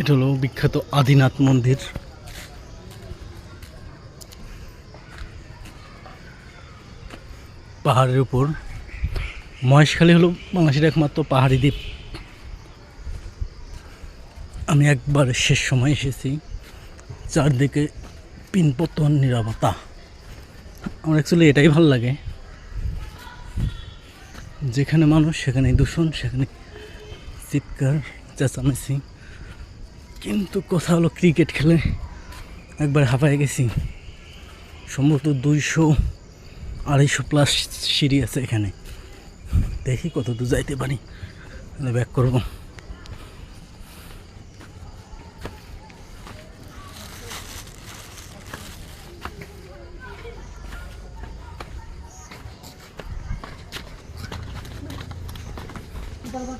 এটা হলো বিখ্যাত আদিনাথ মন্দির। পাহাড়ের উপর। মহেশখালী হলো বাংলাদেশের একমাত্র পাহাড়ি দ্বীপ। আমি একবার শেষ সময় এসেছি, চারদিকে পিনপতন নিরাপত্তা। আমার অ্যাকচুয়ালি এটাই ভালো লাগে। যেখানে মানুষ সেখানে দূষণ সেখানে চিৎকার, চেঁচামেচি। কিন্তু কথা হলো ক্রিকেট খেলে একবার হাঁপায় গেছি। সম্ভবত দুইশো, আড়াইশো প্লাস সিঁড়ি আছে এখানে। দেখি কত দূর যাইতে পারি। ব্যাক করব। বলব